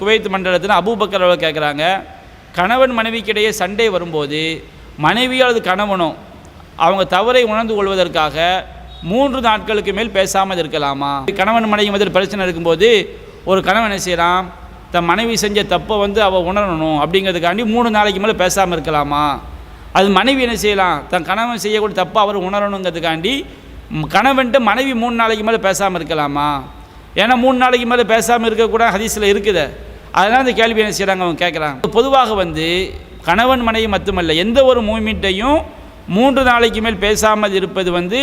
Kuwait மண்டலத்தில் Abu Bakr அவர்கள் கேட்குறாங்க கணவன் மனைவிக்கிடையே சண்டை வரும்போது மனைவியோ அல்லது கணவனோ அவங்க தவறை உணர்ந்து கொள்வதற்காக மூன்று நாட்களுக்கு மேல் பேசாமல் இருக்கலாமா? கணவன் மனைவி மதில் பிரச்சனை இருக்கும்போது ஒரு கணவன் என்ன செய்கிறான் தன் மனைவி செஞ்ச தப்பை வந்து அவள் உணரணும் அப்படிங்கிறதுக்காண்டி மூணு நாளைக்கு மேலே பேசாமல் இருக்கலாமா? அது மனைவி என்ன செய்யலாம் தன் கணவன் செய்யக்கூடிய தப்பை அவர் உணரணுங்கிறதுக்காண்டி கணவன்ட்டு மனைவி மூணு நாளைக்கு மேலே பேசாமல் இருக்கலாமா? ஏன்னா மூணு நாளைக்கு மேலே பேசாமல் இருக்கக்கூட ஹதீஸில் இருக்குது. அதனால் அந்த கேள்வி என்ன செய்கிறாங்க அவங்க கேட்குறாங்க பொதுவாக வந்து கணவன் மனைவி மட்டுமல்ல எந்த ஒரு மூமெண்ட்டையும் மூன்று நாளைக்கு மேல் பேசாமல் இருப்பது வந்து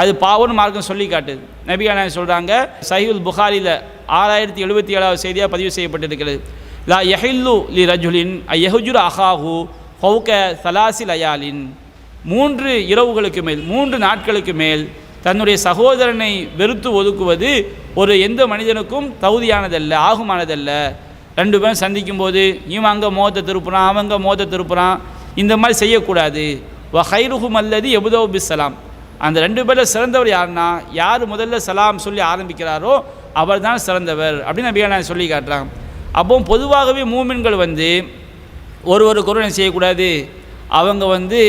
அது பாவம்னு மார்க்கம் சொல்லி காட்டுது. நபிகான சொல்கிறாங்க சஹில் புகாரியில் ஆறாயிரத்தி எழுபத்தி ஏழாவது செய்தியாக பதிவு செய்யப்பட்டிருக்கிறது. லா யஹில்லு லி ரஜுலின் ஐயஹுஜுர் அஹாஹு ஃபவுக சலாசி லயாலின். மூன்று இரவுகளுக்கு மேல் மூன்று நாட்களுக்கு மேல் தன்னுடைய சகோதரனை வெறுத்து ஒதுக்குவது ஒரு எந்த மனிதனுக்கும் தகுதியானதல்ல ஆகுமானதல்ல. ரெண்டு பேரும் சந்திக்கும் போது இவன் அங்கே மோத திருப்புறான் அவங்க மோத திருப்புறான். இந்த மாதிரி செய்யக்கூடாது. வ ஹைருஹும் அல்லது எபுதோ பிஸ்ஸலாம். அந்த ரெண்டு பேரில் சிறந்தவர் யாருன்னா யார் முதல்ல சலாம் சொல்லி ஆரம்பிக்கிறாரோ அவர் தான் சிறந்தவர் அப்படின்னு நபியா சொல்லி காட்டுறாங்க. அப்போ பொதுவாகவே மூமின்கள் வந்து ஒருவருக்கு ஒருவர் என்ன செய்யக்கூடாது? அவங்க வந்து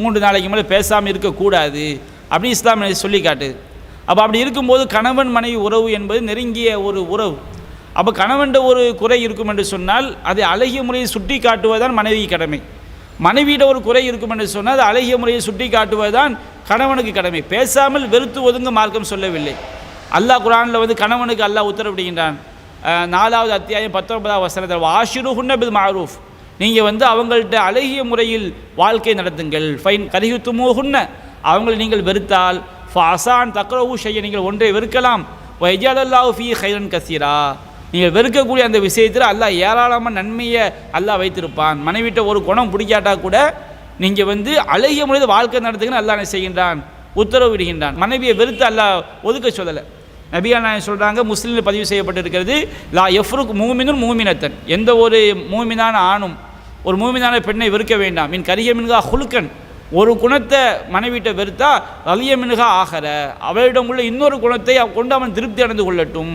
மூன்று நாளைக்கு மேலே பேசாமல் இருக்கக்கூடாது அப்படி இஸ்லாம் சொல்லி காட்டுது. அப்போ அப்படி இருக்கும்போது கணவன் மனைவி உறவு என்பது நெருங்கிய ஒரு உறவு. அப்போ கணவன் ஒரு குறை இருக்கும் என்று சொன்னால் அதை அழகிய முறையை சுட்டி காட்டுவதுதான் மனைவி கடமை. மனைவியிட ஒரு குறை இருக்கும் என்று சொன்னால் அது அழகிய முறையை சுட்டி காட்டுவதுதான் கணவனுக்கு கடமை. பேசாமல் வெறுத்து ஒதுங்க மார்க்கம் சொல்லவில்லை. அல்லாஹ் குரானில் வந்து கணவனுக்கு அல்லாஹ் உத்தரவிடுகின்றான். நாலாவது அத்தியாயம் பத்தொன்பதாவது வசனத்தில் ஆஷிரு பில் மாரூஃப் நீங்கள் வந்து அவங்கள்ட்ட அழகிய முறையில் வாழ்க்கை நடத்துங்கள். ஃபைன் கரிகுத்துமோகுன்ன அவங்களை நீங்கள் வெறுத்தால் ஃபாசான் தக்ரவு செய்ய நீங்கள் ஒன்றை வெறுக்கலாம். வைஜாலல்லாஹு ஃபீ ஹைரன் கசீரா. நீங்கள் வெறுக்கக்கூடிய அந்த விஷயத்தில் அல்லாஹ் ஏராளமாக நன்மையை அல்லாஹ் வைத்திருப்பான். மனைவிட்ட ஒரு குணம் பிடிக்காட்டா கூட நீங்கள் வந்து அழகிய முறையில் வாழ்க்கை நடத்துங்கன்னு அல்லாஹ் என்ன செய்கின்றான்? உத்தரவு விடுகின்றான். மனைவியை வெறுத்து அல்லாஹ் ஒதுக்க சொல்லலை. நபியா நாயகம் சொல்கிறாங்க முஸ்லீமில் பதிவு செய்யப்பட்டிருக்கிறது லா எஃப்ருக் மூமினும் மூமினத்தன் எந்த ஒரு மூமினான ஆணும் ஒரு மூமினான பெண்ணை வெறுக்க வேண்டாம். மின் கரிய மின்கா ஹுலுக்கன் ஒரு குணத்தை மனைவிட்ட வெறுத்தா அலிய மின்கா ஆகற அவளிடம் உள்ள இன்னொரு குணத்தை கொண்டு அவன் திருப்தி அடைந்து கொள்ளட்டும்.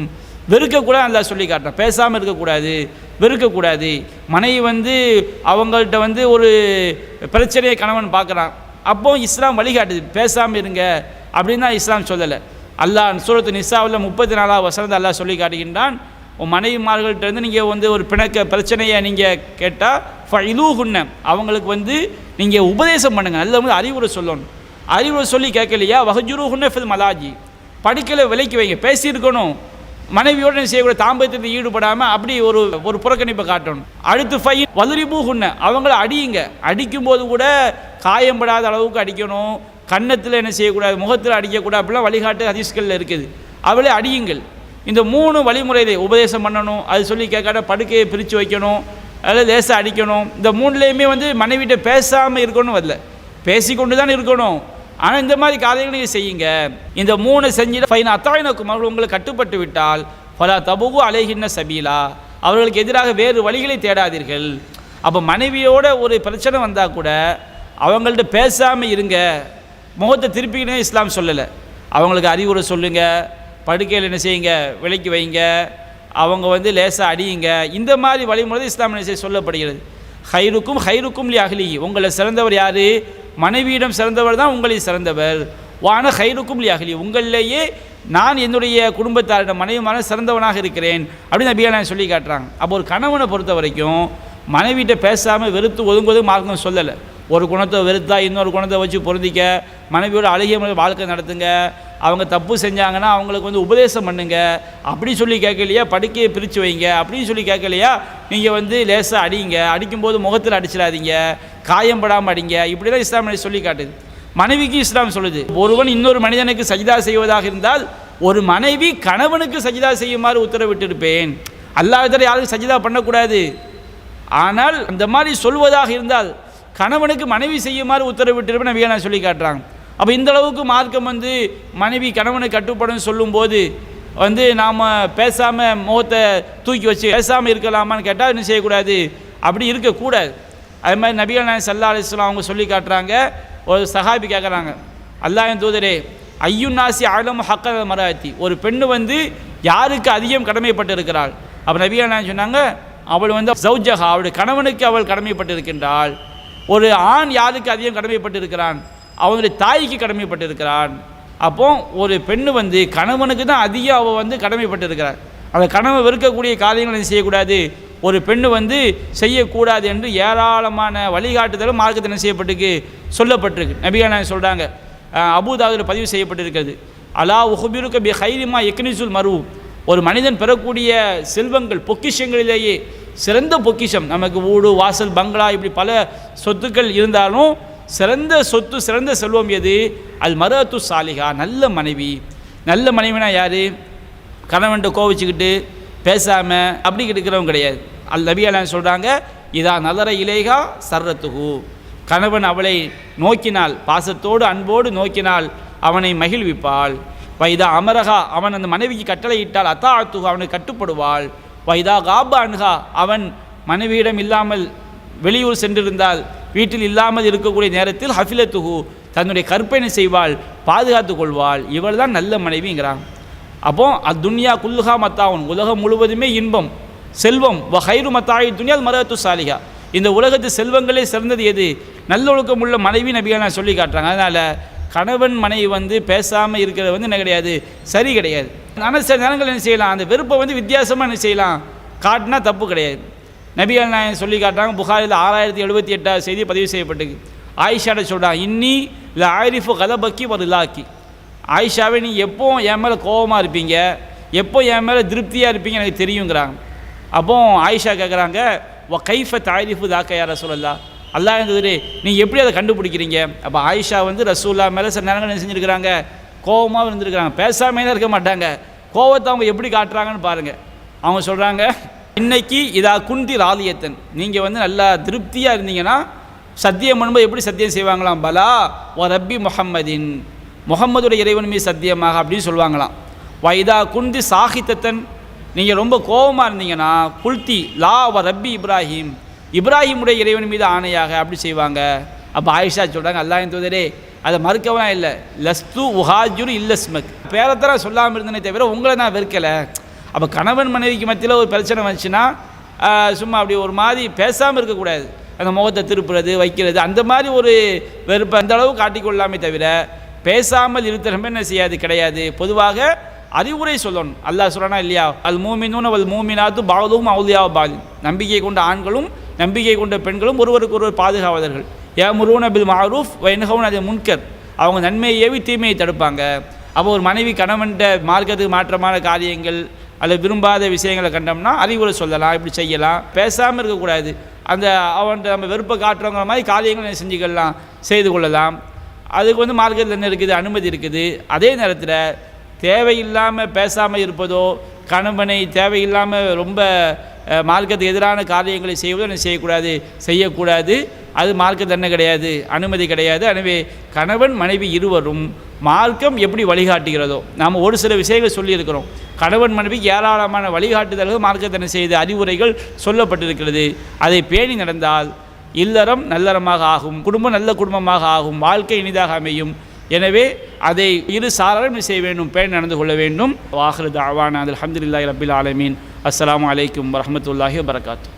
வெறுக்கக்கூடாது அல்லா சொல்லி காட்டுறான். பேசாமல் இருக்கக்கூடாது வெறுக்கக்கூடாது. மனைவி வந்து அவங்கள்ட்ட வந்து ஒரு பிரச்சனையை கணவன் பார்க்குறான். அப்போ இஸ்லாம் வழிகாட்டுது. பேசாமல் இருங்க அப்படின்னு தான் இஸ்லாம் சொல்லலை. அல்லாஹ் சூரத்து நிசாவில் முப்பத்தி நாலாவது வசனத்தை அல்லாஹ் சொல்லி காட்டுகின்றான். உன் மனைவிமார்கள்ட்டேருந்து நீங்கள் வந்து ஒரு பிணக்க பிரச்சனையை நீங்கள் கேட்டால் இதுகுன்ன அவங்களுக்கு வந்து நீங்கள் உபதேசம் பண்ணுங்கள் நல்ல வந்து அறிவுரை சொல்லணும். அறிவுரை சொல்லி கேட்கலையா? வகஜுருகுன்ன ஃபில் மலாஜி. படிக்கலை விலைக்கு வைங்க. பேசியிருக்கணும். மனைவியோட என்ன செய்யக்கூட தாம்பத்தியத்தில் ஈடுபடாமல் அப்படி ஒரு ஒரு புறக்கணிப்பை காட்டணும். அடுத்து ஃபை வலுரிபூகுன்ன அவங்கள அடியுங்க. அடிக்கும்போது கூட காயம்படாத அளவுக்கு அடிக்கணும். கன்னத்தில் என்ன செய்யக்கூடாது? முகத்தில் அடிக்கக்கூடாது. அப்படிலாம் வழிகாட்டு ஹதீஸ்களில் இருக்குது. அவளே அடியுங்கள். இந்த மூணு வழிமுறையை உபதேசம் பண்ணணும். அது சொல்லி கேட்காட்ட படுக்கையை பிரித்து வைக்கணும். அதில் லேசாக அடிக்கணும். இந்த மூணுலேயுமே வந்து மனைவிட்ட பேசாமல் இருக்கணும் வரல. பேசிக்கொண்டு தான் இருக்கணும். ஆனால் இந்த மாதிரி காரியங்களையும் நீங்கள் செய்யுங்க. இந்த மூணு செஞ்சுட்டு ஃபைன் அத்தாயினக்கும் அவர்கள் உங்களுக்கு கட்டுப்பட்டு விட்டால் பல தபுகு அலைகின்ற சபீலா. அவர்களுக்கு எதிராக வேறு வழிகளை தேடாதீர்கள். அப்போ மனைவியோட ஒரு பிரச்சனை வந்தால் கூட அவங்கள்ட்ட பேசாமல் இருங்க. முகத்தை திருப்பிக்கணும் இஸ்லாம் சொல்லலை. அவங்களுக்கு அறிவுரை சொல்லுங்கள் படுக்கையில் என்ன செய்யுங்க? விலைக்கு வைங்க. அவங்க வந்து லேசாக அடியுங்க. இந்த மாதிரி வழிமுறை இஸ்லாம் என்ன செய்ய சொல்லப்படுகிறது. ஹைருக்கும் ஹைருக்கும் லி அகலி உங்களை சிறந்தவர் யார்? மனைவியிடம் சிறந்தவர் தான் உங்களை சிறந்தவர். வான ஹைருக்கும் லியாகலி அகலி உங்களிலேயே நான் என்னுடைய குடும்பத்தாரிடம் மனைவிமான சிறந்தவனாக இருக்கிறேன் அப்படின்னு நபியா சொல்லி காட்டுறாங்க. அப்போ ஒரு கணவனை பொறுத்த வரைக்கும் மனைவிட்ட பேசாமல் வெறுத்து ஒதுங்குவது மார்க்கம் சொல்லலை. ஒரு குணத்தை வெறுத்தா இன்னொரு குணத்தை வச்சு பொருந்திக்க மனைவியோட அழகிய முறையில் வாழ்க்கை நடத்துங்க அவங்க தப்பு செஞ்சாங்கன்னா அவங்களுக்கு வந்து உபதேசம் பண்ணுங்க. அப்படி சொல்லி கேட்கலையா? படுக்கையை பிரித்து வைங்க. அப்படின்னு சொல்லி கேட்கலையா? நீங்கள் வந்து லேசாக அடிங்க. அடிக்கும்போது முகத்தில் அடிச்சிடாதீங்க. காயம் படாமல் அடிங்க. இப்படி தான் இஸ்லாம் சொல்லி காட்டுது. மனைவிக்கு இஸ்லாம் சொல்லுது. ஒருவன் இன்னொரு மனிதனுக்கு சஜிதா செய்வதாக இருந்தால் ஒரு மனைவி கணவனுக்கு சஜிதா செய்யுமாறு உத்தரவிட்டிருப்பேன். அல்லாஹ் யாருக்கும் சஜிதா பண்ணக்கூடாது. ஆனால் அந்த மாதிரி சொல்வதாக இருந்தால் கணவனுக்கு மனைவி செய்யுமாறு உத்தரவிட்டிருப்பேன் நபியா நான் சொல்லி காட்டுறாங்க. அப்போ இந்த அளவுக்கு மார்க்கம் வந்து மனைவி கணவனை கட்டுப்படும் சொல்லும்போது வந்து நாம் பேசாமல் முகத்தை தூக்கி வச்சு பேசாமல் இருக்கலாமான்னு கேட்டால் என்ன செய்யக்கூடாது. அப்படி இருக்கக்கூடாது அது மாதிரி நபிகள் நாயன் சல்லா அலிஸ்லாம் அவங்க சொல்லி காட்டுறாங்க. ஒரு சஹாபி கேட்குறாங்க அல்லாஹின் தூதரே ஐயுன்னாசி ஆழம் ஹக்கல் மராத்தி. ஒரு பெண்ணு வந்து யாருக்கு அதிகம் கடமைப்பட்டு இருக்கிறாள் அப்போ நபிகள் நாயன் சொன்னாங்க அவள் வந்து சௌஜஹா அவளுடைய கணவனுக்கு அவள் கடமைப்பட்டு இருக்கின்றாள் ஒரு ஆண் யாருக்கு அதிகம் கடமைப்பட்டு இருக்கிறான் அவனுடைய தாய்க்கு கடமைப்பட்டிருக்கிறான். அப்போ ஒரு பெண்ணு வந்து கணவனுக்கு தான் அதிகம் அவள் வந்து கடமைப்பட்டிருக்கிறார். அந்த கணவன் வெறுக்கக்கூடிய காரியங்களை செய்யக்கூடாது? ஒரு பெண்ணு வந்து செய்யக்கூடாது என்று ஏராளமான வழிகாட்டுதலும் மார்க்கத்தில் செய்யப்பட்டுக்கு செய்யப்பட்டிருக்கு? சொல்லப்பட்டிருக்கு. நபிகள் சொல்கிறாங்க அபுதாவில் பதிவு செய்யப்பட்டிருக்கிறது. அலா உஹபிருக்க பி ஹைரிமா எக்னிசுல் மரு. ஒரு மனிதன் பெறக்கூடிய செல்வங்கள் பொக்கிஷங்களிலேயே சிறந்த பொக்கிஷம். நமக்கு வீடு வாசல் பங்களா இப்படி பல சொத்துக்கள் இருந்தாலும் சிறந்த சொத்து சிறந்த செல்வம் எது? அது மருத்து சாலிகா நல்ல மனைவி. நல்ல மனைவினா யார்? கணவன்ட்டு கோவிச்சுக்கிட்டு பேசாமல் அப்படி இருக்கிறவங்க கிடையாது. அல் நபியெல்லாம் சொல்கிறாங்க இதா நலர இலேகா சர்ரத்துகு கணவன் அவளை நோக்கினால் பாசத்தோடு அன்போடு நோக்கினால் அவனை மகிழ்விப்பாள். வைதா அமரகா அவன் அந்த மனைவிக்கு கட்டளையிட்டால் அத்தா அத்துகு அவனுக்கு கட்டுப்படுவாள். வைதா காபா அனுகா அவன் மனைவியிடம் இல்லாமல் வெளியூர் சென்றிருந்தால் வீட்டில் இல்லாமல் இருக்கக்கூடிய நேரத்தில் ஹஃபிலத்துஹு தன்னுடைய கற்பனை செய்வாள்? பாதுகாத்து கொள்வாள். இவள் தான் நல்ல மனைவிங்கிறான். அப்போ அத்துன்யா குல்லுஹா மத்தாவன் உலகம் முழுவதுமே இன்பம் செல்வம். வ ஹைரு மத்தாயி துன்யா மரத்து சாலிகா இந்த உலகத்து செல்வங்களே சிறந்தது எது? நல்லொழுக்கம் உள்ள மனைவி நபிகள் நான் சொல்லி காட்டுறாங்க. அதனால் கணவன் மனைவி வந்து பேசாமல் இருக்கிறது வந்து என்ன கிடையாது? சரி கிடையாது. ஆனால் சில நேரங்கள் என்ன செய்யலாம்? அந்த வெறுப்பை வந்து வித்தியாசமாக என்ன செய்யலாம்? காட்டினா தப்பு கிடையாது. நபிகள் நாயன் சொல்லி காட்டுறாங்க. புகாரில் ஆறாயிரத்தி எழுபத்தி எட்டாவது செய்தி பதிவு செய்யப்பட்டிருக்கு. ஆயிஷாட்ட சொல்கிறாங்க இன்னி இல்லை ஆரிஃபு கதபக்கி ஒரு இலாக்கி ஆயிஷாவே நீ எப்போ என் மேலே கோபமாக இருப்பீங்க? எப்போ என் மேலே திருப்தியாக இருப்பீங்க? எனக்கு தெரியுங்கிறாங்க. அப்போ ஆயிஷா கேட்குறாங்க ஒ கைஃப தாரிஃபு தாக்க யார சொல்லலா அல்லா இருந்தது நீங்கள் எப்படி அதை கண்டுபிடிக்கிறீங்க? அப்போ ஆயிஷா வந்து ரசூல்லா மேலே சில நேரங்கள் செஞ்சுருக்கிறாங்க கோபமாக இருந்திருக்கிறாங்க. பேசாமே இருக்க மாட்டாங்க. கோவத்தை அவங்க எப்படி காட்டுறாங்கன்னு பாருங்கள் அவங்க சொல்கிறாங்க இன்னைக்கு இதா குந்தி ராலியத்தன். நீங்கள் வந்து நல்லா திருப்தியாக இருந்தீங்கன்னா சத்தியம் பண்ணும்போது எப்படி சத்தியம் செய்வாங்களாம்? பலா ஓ ரப்பி முஹம்மதின். முகம்மதுடைய இறைவன் மீது சத்தியமாக அப்படின்னு சொல்லுவாங்களாம். வைதா குந்தி சாகித்தத்தன். நீங்கள் ரொம்ப கோபமாக இருந்தீங்கன்னா குல்தி லா வ ரப்பி இப்ராஹிம். இப்ராஹிமுடைய இறைவன் மீது ஆணையாக அப்படி செய்வாங்க. அப்போ ஆயிஷா சொல்கிறாங்க அல்லாஹ் தூதரே அதை மறுக்கலாம் இல்லை. லஸ்து உஹாஜுரு இல்லஸ்மக். பேரத்தர சொல்லாமல் இருந்தனே தவிர உங்களை நான் வெறுக்கலை. அப்போ கணவன் மனைவிக்கு மத்தியில் ஒரு பிரச்சனை வந்துச்சுன்னா சும்மா அப்படி ஒரு மாதிரி பேசாமல் இருக்கக்கூடாது. அந்த முகத்தை திருப்புறது வைக்கிறது அந்த மாதிரி ஒரு வெறுப்பு அந்த அளவு காட்டிக்கொள்ளாமே தவிர பேசாமல் இருக்கிறமே என்ன செய்யாது கிடையாது. பொதுவாக அறிவுரை சொல்லணும். அல்லாஹ் சொல்றானா இல்லையா? அல் மூமினூன் அவள் மூமினாத்து பாவதும் அவுலியா பாலி நம்பிக்கை கொண்ட ஆண்களும் நம்பிக்கை கொண்ட பெண்களும் ஒருவருக்கு ஒருவர் பாதுகாவலர்கள். ஏ முருவன் அபில் மாரூஃப் வைனகவன் அது முன்கர். அவங்க நன்மையை ஏவி தீமையை தடுப்பாங்க. அப்போ ஒரு மனைவி கணவன்கிட்ட மார்க்கத்துக்கு மாற்றமான காரியங்கள் அல்லது விரும்பாத விஷயங்களை கண்டோம்னா அறிவுரை சொல்லலாம் இப்படி செய்யலாம் பேசாமல் இருக்கக்கூடாது. அந்த அவன்கிட்ட நம்ம வெறுப்பை காட்டுறோங்கிற மாதிரி காரியங்களை செஞ்சுக்கலாம் செய்து கொள்ளலாம். அதுக்கு வந்து மார்க்கத்தில் என்ன இருக்குது? அனுமதி இருக்குது. அதே நேரத்தில் தேவையில்லாமல் பேசாமல் இருப்பதோ கணவனை தேவையில்லாமல் ரொம்ப மார்க்கத்துக்கு எதிரான காரியங்களை செய்வதோ என்ன செய்யக்கூடாது செய்யக்கூடாது. அது மார்க்க தண்டனை கிடையாது அனுமதி கிடையாது. எனவே கணவன் மனைவி இருவரும் மார்க்கம் எப்படி வழிகாட்டுகிறதோ நாம் ஒரு சில விஷயங்கள் சொல்லியிருக்கிறோம். கணவன் மனைவிக்கு ஏராளமான வழிகாட்டுதல்கள் மார்க்கத்தனை செய்த அறிவுரைகள் சொல்லப்பட்டிருக்கிறது. அதை பேணி நடந்தால் இல்லறம் நல்லறமாக ஆகும் குடும்பம் நல்ல குடும்பமாக ஆகும் வாழ்க்கை இனிதாக அமையும். எனவே அதை இரு சாரம் செய்ய வேண்டும்? பேணி நடந்து கொள்ள வேண்டும். வாஹிரு தாவான அல்ஹம்துலில்லாஹி ரபில் ஆலமீன். அஸ்ஸலாமு அலைக்கும் வரகாத்து வபரகாத்து